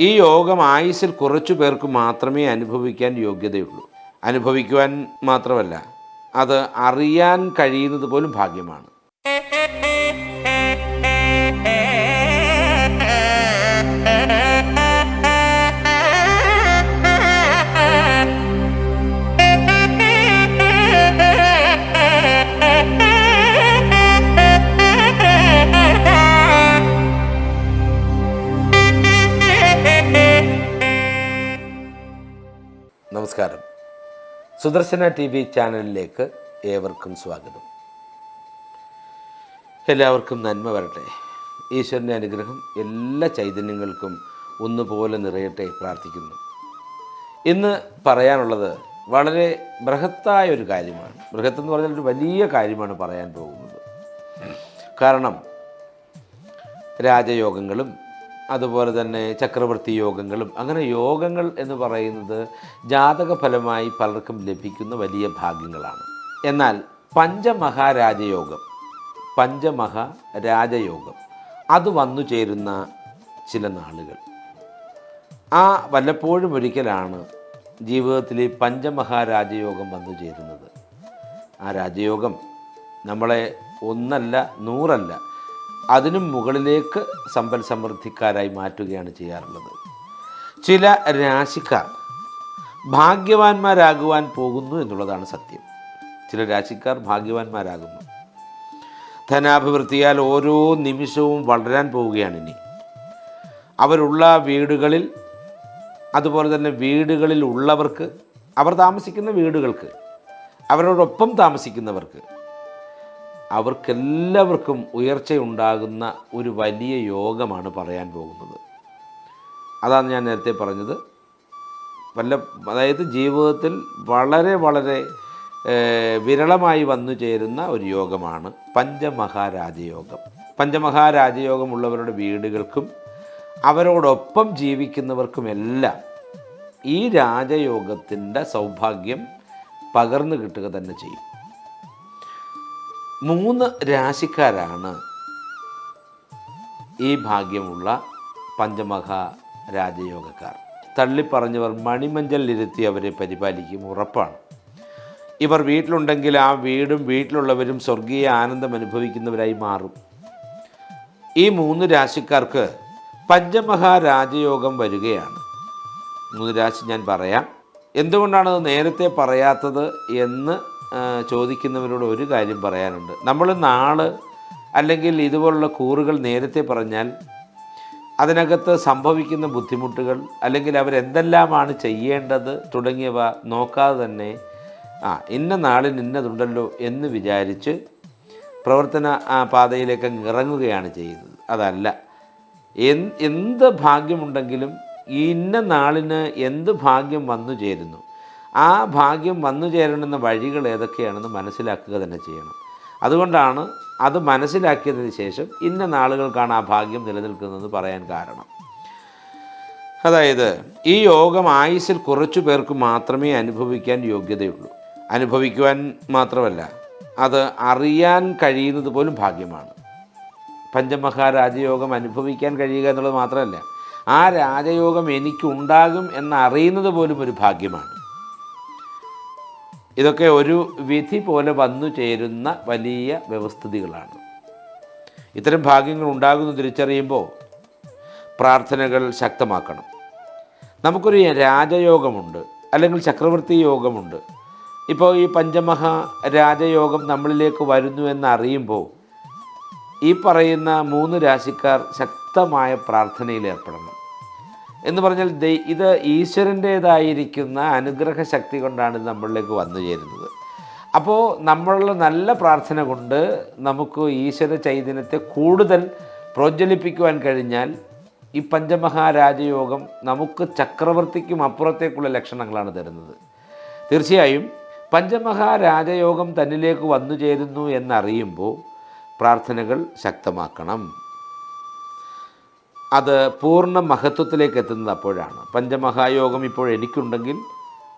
ഈ യോഗം ആയുസിൽ കുറച്ചു പേർക്ക് മാത്രമേ അനുഭവിക്കാൻ യോഗ്യതയുള്ളൂ. അനുഭവിക്കുവാൻ മാത്രമല്ല അത് അറിയാൻ കഴിയുന്നത് പോലും ഭാഗ്യമാണ്. സുദർശന ടി വി ചാനലിലേക്ക് ഏവർക്കും സ്വാഗതം. എല്ലാവർക്കും നന്മ വരട്ടെ. ഈശ്വരന്റെ അനുഗ്രഹം എല്ലാ ചൈതന്യങ്ങൾക്കും ഒന്നുപോലെ നിറയട്ടെ പ്രാർത്ഥിക്കുന്നു. ഇന്ന് പറയാനുള്ളത് വളരെ ബൃഹത്തായ ഒരു കാര്യമാണ്. ബൃഹത്ത് എന്ന് പറഞ്ഞാൽ ഒരു വലിയ കാര്യമാണ് പറയാൻ പോകുന്നത്. കാരണം രാജയോഗങ്ങളും അതുപോലെ തന്നെ ചക്രവർത്തി യോഗങ്ങളും. അങ്ങനെ യോഗങ്ങൾ എന്ന് പറയുന്നത് ജാതക ഫലമായി പലർക്കും ലഭിക്കുന്ന വലിയ ഭാഗ്യങ്ങളാണ്. എന്നാൽ പഞ്ചമഹാരാജയോഗം പഞ്ചമഹ രാജയോഗം അത് വന്നു ചേരുന്ന ചില നാളുകൾ. ആ വല്ലപ്പോഴും ഒരിക്കലാണ് ജീവിതത്തിൽ പഞ്ചമഹാരാജയോഗം വന്നു ചേരുന്നത്. ആ രാജയോഗം നമ്മളെ ഒന്നല്ല നൂറല്ല അതിനും മുകളിലേക്ക് സമ്പൽ സമൃദ്ധിക്കാരായി മാറ്റുകയാണ് ചെയ്യാറുള്ളത്. ചില രാശിക്കാർ ഭാഗ്യവാന്മാരാകുവാൻ പോകുന്നു എന്നുള്ളതാണ് സത്യം. ചില രാശിക്കാർ ഭാഗ്യവാന്മാരാകുന്നു. ധനാഭിവൃദ്ധിയാൽ ഓരോ നിമിഷവും വളരാൻ പോവുകയാണ് ഇനി. അവരുള്ള വീടുകളിൽ അതുപോലെ തന്നെ വീടുകളിൽ ഉള്ളവർക്ക് അവർ താമസിക്കുന്ന വീടുകൾക്ക് അവരോടൊപ്പം താമസിക്കുന്നവർക്ക് അവർക്കെല്ലാവർക്കും ഉയർച്ചയുണ്ടാകുന്ന ഒരു വലിയ യോഗമാണ് പറയാൻ പോകുന്നത്. അതാണ് ഞാൻ നേരത്തെ പറഞ്ഞത്. വല്ല അതായത് ജീവിതത്തിൽ വളരെ വളരെ വിരളമായി വന്നു ചേരുന്ന ഒരു യോഗമാണ് പഞ്ചമഹാരാജയോഗം. പഞ്ചമഹാരാജയോഗമുള്ളവരുടെ വീടുകൾക്കും അവരോടൊപ്പം ജീവിക്കുന്നവർക്കുമെല്ലാം ഈ രാജയോഗത്തിന്റെ സൗഭാഗ്യം പകർന്നു കിട്ടുക തന്നെ ചെയ്യും. മൂന്ന് രാശിക്കാരാണ് ഈ ഭാഗ്യമുള്ള പഞ്ചമഹ രാജയോഗക്കാർ. തള്ളിപ്പറഞ്ഞവർ മണിമഞ്ചലിരുത്തി അവരെ പരിപാലിക്കും ഉറപ്പാണ്. ഇവർ വീട്ടിലുണ്ടെങ്കിൽ ആ വീടും വീട്ടിലുള്ളവരും സ്വർഗീയ ആനന്ദം അനുഭവിക്കുന്നവരായി മാറും. ഈ മൂന്ന് രാശിക്കാർക്ക് പഞ്ചമഹാ രാജയോഗം വരികയാണ്. മൂന്ന് രാശി ഞാൻ പറയാം. എന്തുകൊണ്ടാണ് നേരത്തെ പറയാത്തത് എന്ന് ചോദിക്കുന്നവരോട് ഒരു കാര്യം പറയാനുണ്ട്. നമ്മൾ നാൾ അല്ലെങ്കിൽ ഇതുപോലുള്ള കൂറുകൾ നേരത്തെ പറഞ്ഞാൽ അതിനകത്ത് സംഭവിക്കുന്ന ബുദ്ധിമുട്ടുകൾ അല്ലെങ്കിൽ അവരെന്തെല്ലാമാണ് ചെയ്യേണ്ടത് തുടങ്ങിയവ നോക്കാതെ തന്നെ ആ ഇന്ന നാളിൽ ഇന്നതുണ്ടല്ലോ എന്ന് വിചാരിച്ച് പ്രവർത്തന പാതയിലേക്ക് ഇറങ്ങുകയാണ് ചെയ്യുന്നത്. അതല്ല. എന്ത് ഭാഗ്യമുണ്ടെങ്കിലും ഇന്ന നാളിന് എന്ത് ഭാഗ്യം വന്നു ചേരുന്നു? ആ ഭാഗ്യം വന്നു ചേരണമെന്ന വഴികൾ ഏതൊക്കെയാണെന്ന് മനസ്സിലാക്കുക തന്നെ ചെയ്യണം. അതുകൊണ്ടാണ് അത് മനസ്സിലാക്കിയതിന് ശേഷം ഇന്ന നാളുകൾക്കാണ് ആ ഭാഗ്യം നിലനിൽക്കുന്നതെന്ന് പറയാൻ കാരണം. അതായത് ഈ യോഗം ആയുസ്സിൽ കുറച്ചു പേർക്ക് മാത്രമേ അനുഭവിക്കാൻ യോഗ്യതയുള്ളൂ. അനുഭവിക്കുവാൻ മാത്രമല്ല അത് അറിയാൻ കഴിയുന്നത് പോലും ഭാഗ്യമാണ്. പഞ്ചമഹാരാജയോഗം അനുഭവിക്കാൻ കഴിയുക എന്നുള്ളത് മാത്രമല്ല ആ രാജയോഗം എനിക്കുണ്ടാകും എന്നറിയുന്നത് പോലും ഒരു ഭാഗ്യമാണ്. ഇതൊക്കെ ഒരു വിധി പോലെ വന്നു ചേരുന്ന വലിയ വ്യവസ്ഥിതികളാണ്. ഇത്തരം ഭാഗ്യങ്ങൾ ഉണ്ടാകുന്നു തിരിച്ചറിയുമ്പോൾ പ്രാർത്ഥനകൾ ശക്തമാക്കണം. നമുക്കൊരു രാജയോഗമുണ്ട് അല്ലെങ്കിൽ ചക്രവർത്തി യോഗമുണ്ട്. ഇപ്പോൾ ഈ പഞ്ചമഹ രാജയോഗം നമ്മളിലേക്ക് വരുന്നു എന്നറിയുമ്പോൾ ഈ പറയുന്ന മൂന്ന് രാശിക്കാർ ശക്തമായ പ്രാർത്ഥനയിൽ ഏർപ്പെടണം. എന്ന് പറഞ്ഞാൽ ഇത് ഈശ്വരന്റേതായിരിക്കുന്ന അനുഗ്രഹ ശക്തി കൊണ്ടാണ് നമ്മളിലേക്ക് വന്നു ചേരുന്നത്. അപ്പോൾ നമ്മളുടെ നല്ല പ്രാർത്ഥന കൊണ്ട് നമുക്ക് ഈശ്വര ചൈതന്യത്തെ കൂടുതൽ പ്രോജ്വലിപ്പിക്കുവാൻ കഴിഞ്ഞാൽ ഈ പഞ്ചമഹാരാജയോഗം നമുക്ക് ചക്രവർത്തിക്കും അപ്പുറത്തേക്കുള്ള ലക്ഷണങ്ങളാണ് തരുന്നത്. തീർച്ചയായും പഞ്ചമഹാരാജയോഗം തന്നിലേക്ക് വന്നു ചേരുന്നു എന്നറിയുമ്പോൾ പ്രാർത്ഥനകൾ ശക്തമാക്കണം. അത് പൂർണ മഹത്വത്തിലേക്ക് എത്തുന്നത് അപ്പോഴാണ്. പഞ്ചമഹായോഗം ഇപ്പോൾ എനിക്കുണ്ടെങ്കിൽ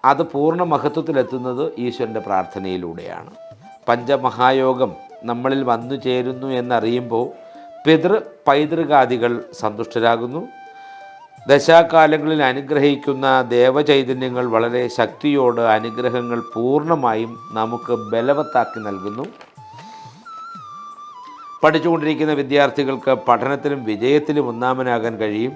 അത് പൂർണ മഹത്വത്തിലെത്തുന്നത് ഈശ്വരന്റെ പ്രാർത്ഥനയിലൂടെയാണ്. പഞ്ചമഹായോഗം നമ്മളിൽ വന്നു ചേരുന്നു എന്നറിയുമ്പോൾ പിതൃ പൈതൃകാദികൾ സന്തുഷ്ടരാകുന്നു. ദശാകാലങ്ങളിൽ അനുഗ്രഹിക്കുന്ന ദേവചൈതന്യങ്ങൾ വളരെ ശക്തിയോട് അനുഗ്രഹങ്ങൾ പൂർണമായും നമുക്ക് ബലവത്താക്കി നൽകുന്നു. പഠിച്ചുകൊണ്ടിരിക്കുന്ന വിദ്യാർത്ഥികൾക്ക് പഠനത്തിലും വിജയത്തിലും ഒന്നാമനാകാൻ കഴിയും.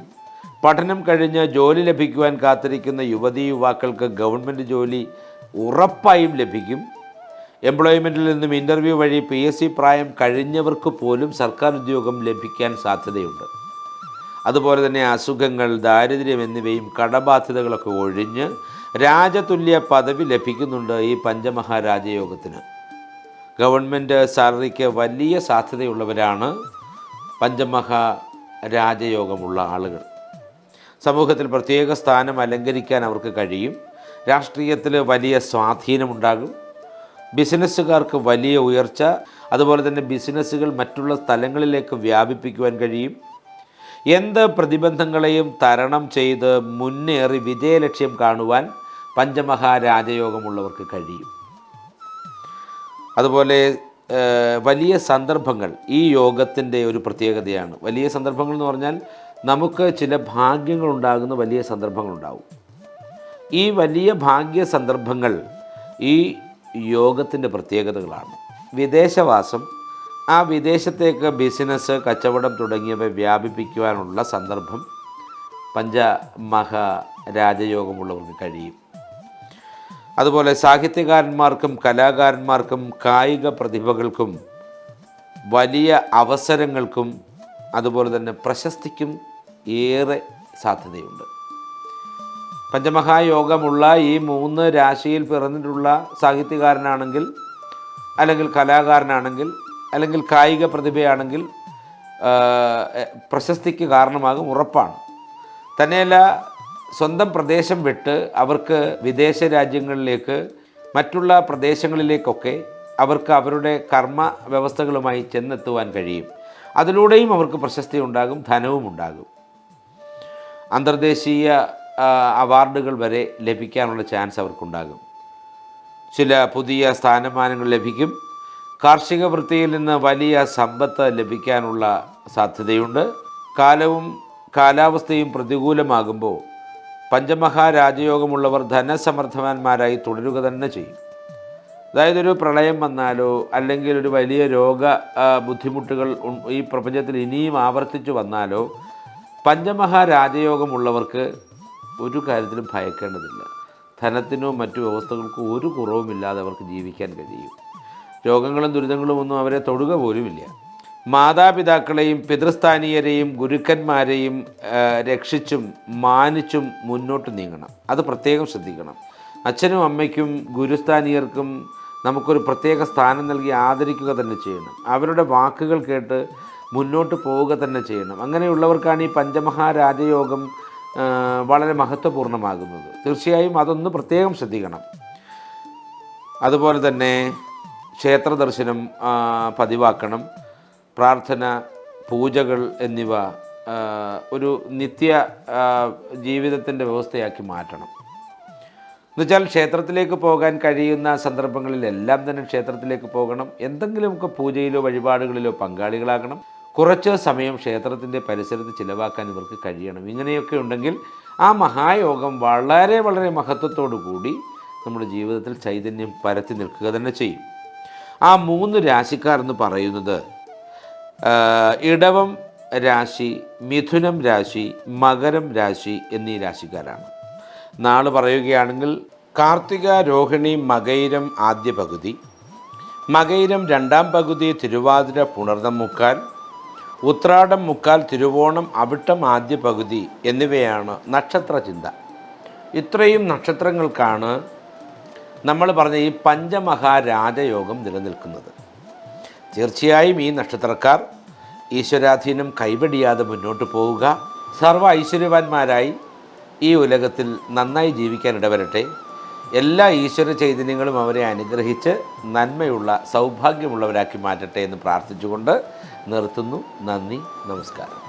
പഠനം കഴിഞ്ഞ് ജോലി ലഭിക്കുവാൻ കാത്തിരിക്കുന്ന യുവതി യുവാക്കൾക്ക് ഗവൺമെന്റ് ജോലി ഉറപ്പായും ലഭിക്കും. എംപ്ലോയ്മെന്റിൽ നിന്നും ഇന്റർവ്യൂ വഴി പി എസ് സി പ്രായം കഴിഞ്ഞവർക്ക് പോലും സർക്കാർ ഉദ്യോഗം ലഭിക്കാൻ സാധ്യതയുണ്ട്. അതുപോലെ തന്നെ അസുഖങ്ങൾ ദാരിദ്ര്യം എന്നിവയും കടബാധ്യതകളൊക്കെ ഒഴിഞ്ഞ് രാജതുല്യ പദവി ലഭിക്കുന്നുണ്ട് ഈ പഞ്ചമഹാരാജയോഗത്തിന്. ഗവൺമെന്റ് സാലറിക്ക് വലിയ സാധ്യതയുള്ളവരാണ് പഞ്ചമഹാ രാജയോഗമുള്ള ആളുകൾ. സമൂഹത്തിൽ പ്രത്യേക സ്ഥാനം അലങ്കരിക്കാൻ അവർക്ക് കഴിയും. രാഷ്ട്രീയത്തിൽ വലിയ സ്വാധീനമുണ്ടാകും. ബിസിനസ്സുകാർക്ക് വലിയ ഉയർച്ച അതുപോലെ തന്നെ ബിസിനസ്സുകൾ മറ്റുള്ള സ്ഥലങ്ങളിലേക്ക് വ്യാപിപ്പിക്കുവാൻ കഴിയും. എന്ത് പ്രതിബന്ധങ്ങളെയും തരണം ചെയ്ത് മുന്നേറി വിജയലക്ഷ്യം കാണുവാൻ പഞ്ചമഹാരാജയോഗമുള്ളവർക്ക് കഴിയും. അതുപോലെ വലിയ സന്ദർഭങ്ങൾ ഈ യോഗത്തിന്റെ ഒരു പ്രത്യേകതയാണ്. വലിയ സന്ദർഭങ്ങൾ എന്ന് പറഞ്ഞാൽ നമുക്ക് ചില ഭാഗ്യങ്ങൾ ഉണ്ടാകുന്ന വലിയ സന്ദർഭങ്ങളുണ്ടാവും ഈ വലിയ ഭാഗ്യ സന്ദർഭങ്ങൾ ഈ യോഗത്തിന്റെ പ്രത്യേകതകളാണ്. വിദേശവാസം ആ വിദേശത്തേക്ക് ബിസിനസ് കച്ചവടം തുടങ്ങിയവ വ്യാപിപ്പിക്കുവാനുള്ള സന്ദർഭം പഞ്ചമഹ രാജയോഗമുള്ളവർക്ക് കഴിയും. അതുപോലെ സാഹിത്യകാരന്മാർക്കും കലാകാരന്മാർക്കും കായിക പ്രതിഭകൾക്കും വലിയ അവസരങ്ങൾക്കും അതുപോലെ തന്നെ പ്രശസ്തിക്കും ഏറെ സാധ്യതയുണ്ട്. പഞ്ചമഹായോഗമുള്ള ഈ മൂന്ന് രാശിയിൽ പിറന്നിട്ടുള്ള സാഹിത്യകാരനാണെങ്കിൽ അല്ലെങ്കിൽ കലാകാരനാണെങ്കിൽ അല്ലെങ്കിൽ കായിക പ്രതിഭയാണെങ്കിൽ പ്രശസ്തിക്ക് കാരണമാകും ഉറപ്പാണ്. തന്നെയല്ല സ്വന്തം പ്രദേശം വിട്ട് അവർക്ക് വിദേശ രാജ്യങ്ങളിലേക്ക് മറ്റുള്ള പ്രദേശങ്ങളിലേക്കൊക്കെ അവർക്ക് അവരുടെ കർമ്മ വ്യവസ്ഥകളുമായി ചെന്നെത്തുവാൻ കഴിയും. അതിലൂടെയും അവർക്ക് പ്രശസ്തി ഉണ്ടാകും ധനവും ഉണ്ടാകും. അന്തർദേശീയ അവാർഡുകൾ വരെ ലഭിക്കാനുള്ള ചാൻസ് അവർക്കുണ്ടാകും. ചില പുതിയ സ്ഥാനമാനങ്ങൾ ലഭിക്കും. കാർഷിക വൃത്തിയിൽ നിന്ന് വലിയ സമ്പത്ത് ലഭിക്കാനുള്ള സാധ്യതയുണ്ട്. കാലവും കാലാവസ്ഥയും പ്രതികൂലമാകുമ്പോൾ പഞ്ചമഹാരാജയോഗമുള്ളവർ ധനസമർത്ഥവാന്മാരായി തുടരുക തന്നെ ചെയ്യും. അതായത് ഒരു പ്രളയം വന്നാലോ അല്ലെങ്കിൽ ഒരു വലിയ രോഗ ബുദ്ധിമുട്ടുകൾ ഈ പ്രപഞ്ചത്തിൽ ഇനിയും ആവർത്തിച്ചു വന്നാലോ പഞ്ചമഹാരാജയോഗമുള്ളവർക്ക് ഒരു കാര്യത്തിലും ഭയക്കേണ്ടതില്ല. ധനത്തിനോ മറ്റു വ്യവസ്ഥകൾക്കോ ഒരു കുറവുമില്ലാതെ അവർക്ക് ജീവിക്കാൻ കഴിയും. രോഗങ്ങളും ദുരിതങ്ങളും ഒന്നും അവരെ തൊടുക പോലുമില്ല. മാതാപിതാക്കളെയും പിതൃസ്ഥാനീയരെയും ഗുരുക്കന്മാരെയും രക്ഷിച്ചും മാനിച്ചും മുന്നോട്ട് നീങ്ങണം. അത് പ്രത്യേകം ശ്രദ്ധിക്കണം. അച്ഛനും അമ്മയ്ക്കും ഗുരുസ്ഥാനീയർക്കും നമുക്കൊരു പ്രത്യേക സ്ഥാനം നൽകി ആദരിക്കുക തന്നെ ചെയ്യണം. അവരുടെ വാക്കുകൾ കേട്ട് മുന്നോട്ട് പോവുക തന്നെ ചെയ്യണം. അങ്ങനെയുള്ളവർക്കാണ് ഈ പഞ്ചമഹാരാജയോഗം വളരെ മഹത്വപൂർണമാകുന്നത് തീർച്ചയായും അതൊന്ന് പ്രത്യേകം ശ്രദ്ധിക്കണം. അതുപോലെ തന്നെ ക്ഷേത്ര ദർശനം പതിവാക്കണം. പ്രാർത്ഥന പൂജകൾ എന്നിവ ഒരു നിത്യ ജീവിതത്തിന്റെ വ്യവസ്ഥയാക്കി മാറ്റണം. എന്നുവെച്ചാൽ ക്ഷേത്രത്തിലേക്ക് പോകാൻ കഴിയുന്ന സന്ദർഭങ്ങളിലെല്ലാം തന്നെ ക്ഷേത്രത്തിലേക്ക് പോകണം. എന്തെങ്കിലുമൊക്കെ പൂജയിലോ വഴിപാടുകളിലോ പങ്കാളികളാകണം. കുറച്ച് സമയം ക്ഷേത്രത്തിന്റെ പരിസരത്ത് ചിലവാക്കാൻ ഇവർക്ക് കഴിയണം. ഇങ്ങനെയൊക്കെ ഉണ്ടെങ്കിൽ ആ മഹായോഗം വളരെ വളരെ മഹത്വത്തോടു കൂടി നമ്മുടെ ജീവിതത്തിൽ ചൈതന്യം പരത്തി നിൽക്കുക തന്നെ ചെയ്യും. ആ മൂന്ന് രാശിക്കാർ എന്ന് പറയുന്നത് ഇടവം രാശി മിഥുനം രാശി മകരം രാശി എന്നീ രാശിക്കാരാണ്. നാൾ പറയുകയാണെങ്കിൽ കാർത്തിക രോഹിണി മകൈരം ആദ്യ പകുതി മകൈരം രണ്ടാം പകുതി തിരുവാതിര പുണർന്ന മുക്കാൽ ഉത്രാടം മുക്കാൽ തിരുവോണം അവിട്ടം ആദ്യ പകുതി എന്നിവയാണ് നക്ഷത്ര ചിന്ത. ഇത്രയും നക്ഷത്രങ്ങൾക്കാണ് നമ്മൾ പറഞ്ഞ ഈ പഞ്ചമഹാരാജയോഗം നിലനിൽക്കുന്നത്. തീർച്ചയായും ഈ നക്ഷത്രക്കാർ ഈശ്വരാധീനം കൈവടിയാതെ മുന്നോട്ട് പോവുക. സർവ ഐശ്വര്യവാന്മാരായി ഈ ഉലകത്തിൽ നന്നായി ജീവിക്കാൻ ഇടവരട്ടെ. എല്ലാ ഈശ്വര ചൈതന്യങ്ങളും അവരെ അനുഗ്രഹിച്ച് നന്മയുള്ള സൗഭാഗ്യമുള്ളവരാക്കി മാറ്റട്ടെ എന്ന് പ്രാർത്ഥിച്ചുകൊണ്ട് നിർത്തുന്നു. നന്ദി നമസ്കാരം.